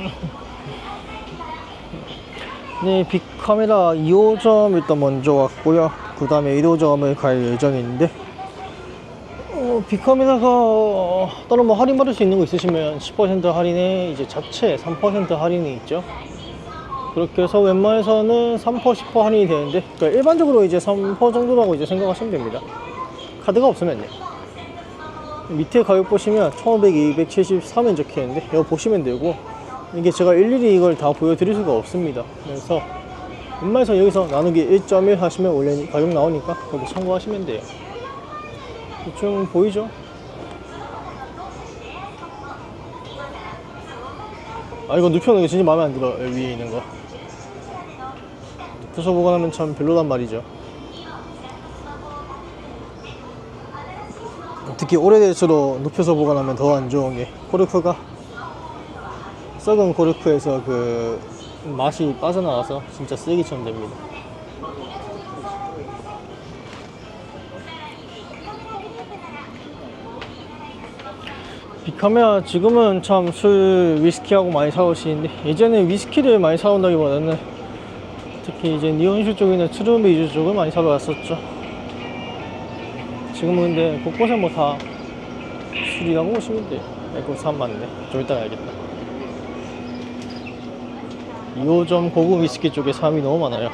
네, 빅카메라 2호점 일단 먼저 왔고요. 그 다음에 1호점을 갈 예정인데, 어, 빅카메라가 어, 다른 뭐 할인 받을 수 있는 거 있으시면 10% 할인에 이제 자체 3% 할인이 있죠. 그렇게 해서 웬만해서는 3% 10% 할인이 되는데, 그러니까 일반적으로 이제 3% 정도라고 이제 생각하시면 됩니다. 카드가 없으면요. 밑에 가격 보시면 1500, 273엔 적혀 있는데 이거 보시면 되고 이게 제가 일일이 이걸 다 보여드릴 수가 없습니다. 그래서 웬만해서 여기서 나누기 1.1 하시면 원래 가격 나오니까 거기 참고하시면 돼요. 대충 보이죠? 아 이거 눕혀놓은 게 진짜 마음에 안 들어 위에 있는 거. 눕혀서 보관하면 참 별로단 말이죠. 특히 오래될수록 눕혀서 보관하면 더 안 좋은 게 코르크가 썩은 코르크에서 그 맛이 빠져나와서 진짜 쓰레기처럼 됩니다. 빅카메라 지금은 참 술 위스키하고 많이 사오시는데 예전에 위스키를 많이 사온다기보다는 특히 이제 니온슈 쪽이나 트루미주 쪽을 많이 사러 갔었죠. 지금은 근데 곳곳에 뭐 다 술이라고 보시면 돼요. 아이고, 참 많네. 좀 이따 가야겠다. 2호점 고급 위스키 쪽에 사람이 너무 많아요.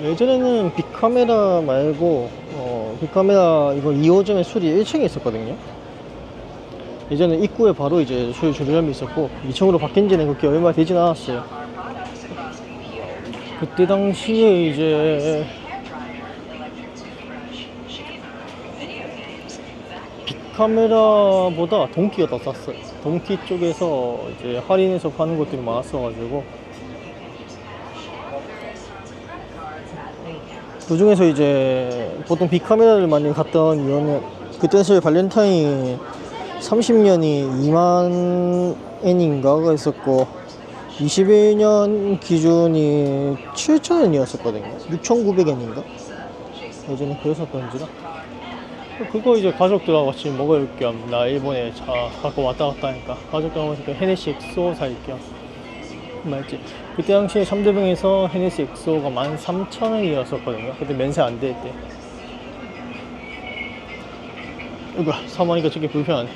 예전에는 빅카메라 말고, 어, 빅카메라 이거 2호점에 술이 1층에 있었거든요. 예전에 입구에 바로 이제 술 주점이 있었고, 2층으로 바뀐 지는 그렇게 얼마 되진 않았어요. 그때 당시에 이제 카메라보다 동키가 더 쌌어요. 동키 쪽에서 이제 할인해서 파는 것들이 많았어가지고 그 중에서 이제 보통 빅카메라를 많이 갔던 이유는 그때 사실 발렌타인 30년이 2만 엔인가가 있었고 21년 기준이 7,000엔이었었거든요. 6,900엔인가? 예전에 그랬었던지라. 그거 이제 가족들하고 같이 먹을 겸 나 일본에 차 갖고 왔다 갔다 하니까 가족들하고 그 헤네시 엑소 살겸 맞지? 그때 당시에 삼대병에서 헤네시 엑소가 13,000원이었었거든요. 그때 면세 안 될 때. 이거 사모니까 저게 불편하네.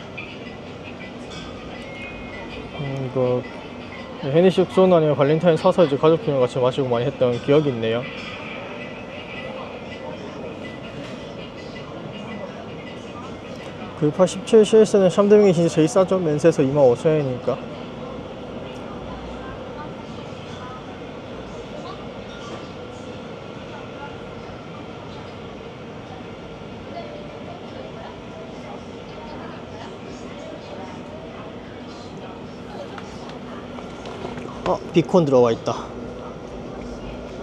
음, 이거 헤네시 엑소는 아니면 발렌타인 사서 이제 가족들이랑 같이 마시고 많이 했던 기억이 있네요 글파 17 CS는 샴드밍이 진짜 제일 싸죠? 면세에서 25,000원이니까. 어 비콘 들어와 있다.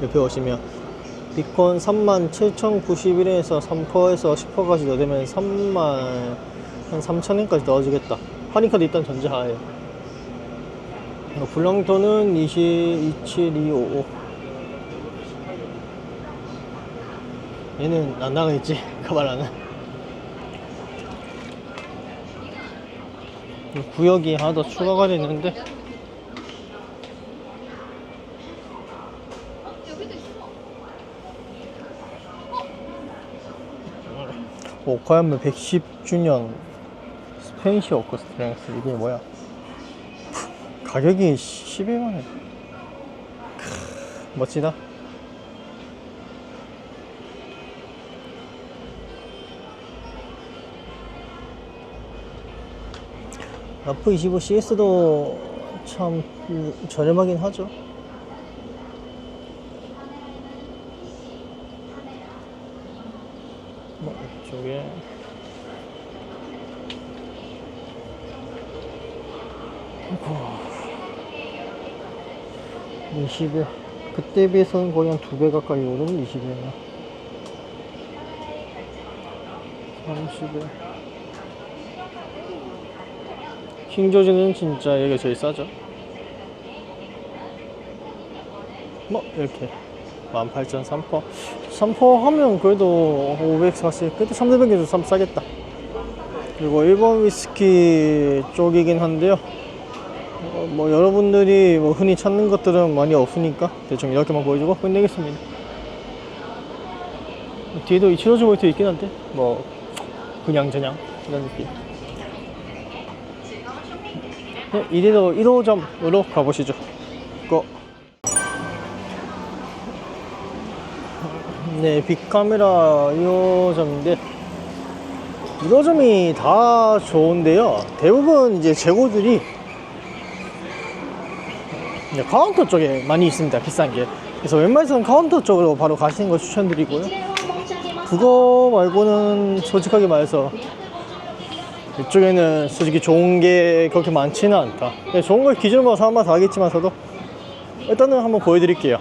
옆에 오시면 비콘 37,091원에서 3%에서 10%까지 더 되면 3만 한 3,000원까지 넣어주겠다. 할인카드 일단 전제하에. 어, 블랑토는 20, 27255. 얘는 안 나가겠지. 카바라는. 구역이 하나 더 추가가 됐는데 오카야마 110주년 스페인시 오커스트랭스 이게 뭐야? 가격이 11만원. 멋지다. 라프 25 CS도 참 음, 저렴하긴 하죠 뭐 이쪽에 아이고 20에 그때 비해서는 거의 한 두 배 가까이 오른 20에나 30에 킹조지는 진짜 여기가 제일 싸죠? 뭐 이렇게. 18,003퍼 3퍼 하면 그래도 540 그래도 3,400에서 3 싸겠다. 그리고 일본 위스키 쪽이긴 한데요 뭐 여러분들이 뭐 흔히 찾는 것들은 많이 없으니까 대충 이렇게만 보여주고 끝내겠습니다. 뒤에도 이치로즈 포인트 있긴 한데 뭐 그냥 저냥 이런 느낌. 네, 이대로 1호점으로 가보시죠. 고. 네, 빅카메라 1호점인데 1호점이 다 좋은데요. 대부분 이제 재고들이 이제 카운터 쪽에 많이 있습니다. 비싼 게. 그래서 웬만해서는 카운터 쪽으로 바로 가시는 걸 추천드리고요. 그거 말고는 솔직하게 말해서 이쪽에는 솔직히 좋은 게 그렇게 많지는 않다. 근데 좋은 걸 기준으로 사람마다 다르겠지만서도 일단은 한번 보여드릴게요.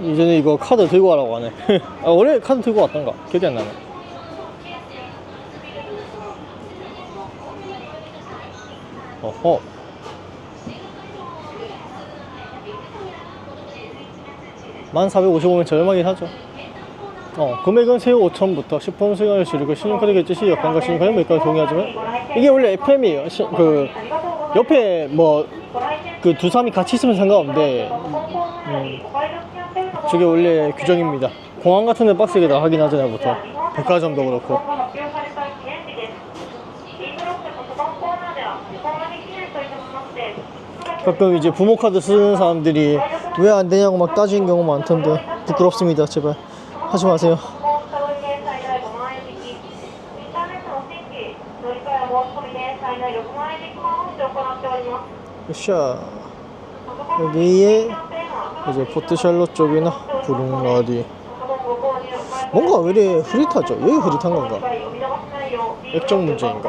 이제는 이거 카드 들고 가라고 하네. 아, 원래 카드 들고 왔던가? 기억이 안 나네. 어허. 만 455면 저렴하긴 하죠. 어, 금액은 세후 5천부터 10분 수강을 줄이고 신용카드 결제 시 여권과 신용카드 매입과 동의하지만 이게 원래 FM이에요. 시, 그 옆에 뭐 그 두 사람이 같이 있으면 상관없는데 음, 저게 원래 규정입니다. 공항 같은 데 박스에다 확인하잖아요, 보통. 백화점도 그렇고. 가끔 이제 부모 카드 쓰는 사람들이 왜 안 되냐고 막 따지는 경우 많던데 부끄럽습니다, 제발 하지 마세요. 으쌰 여기에 이제 포트샬롯 쪽이나 부릉나리 뭔가 왜 이래 흐릿하죠? 여기 흐릿한 건가? 액정 문제인가?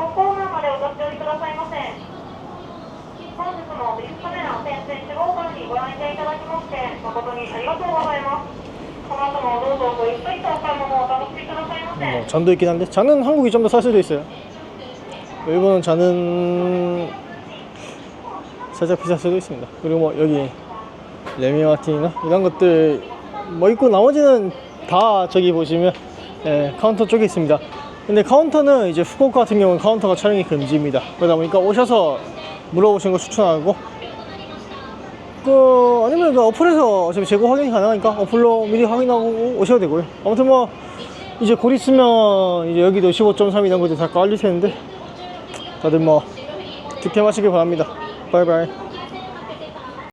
음, 뭐 잔도 있긴 한데 잔은 한국이 좀 더 살 수도 있어요 일본은 잔은 살짝 비쌀 수도 있습니다. 그리고 뭐 여기 레미 마틴이나 이런 것들 뭐 있고 나머지는 다 저기 보시면 예, 카운터 쪽에 있습니다. 근데 카운터는 이제 후쿠오카 같은 경우는 카운터가 촬영이 금지입니다. 그러다 보니까 오셔서 물어보시는 거 추천하고 그 아니면 그 어플에서 어차피 재고 확인이 가능하니까 어플로 미리 확인하고 오셔도 되고요. 아무튼 뭐 이제 곧 있으면 이제 여기도 15.3 이런 것들 다 깔릴 텐데 다들 뭐 득템하시길 바랍니다. 바이바이.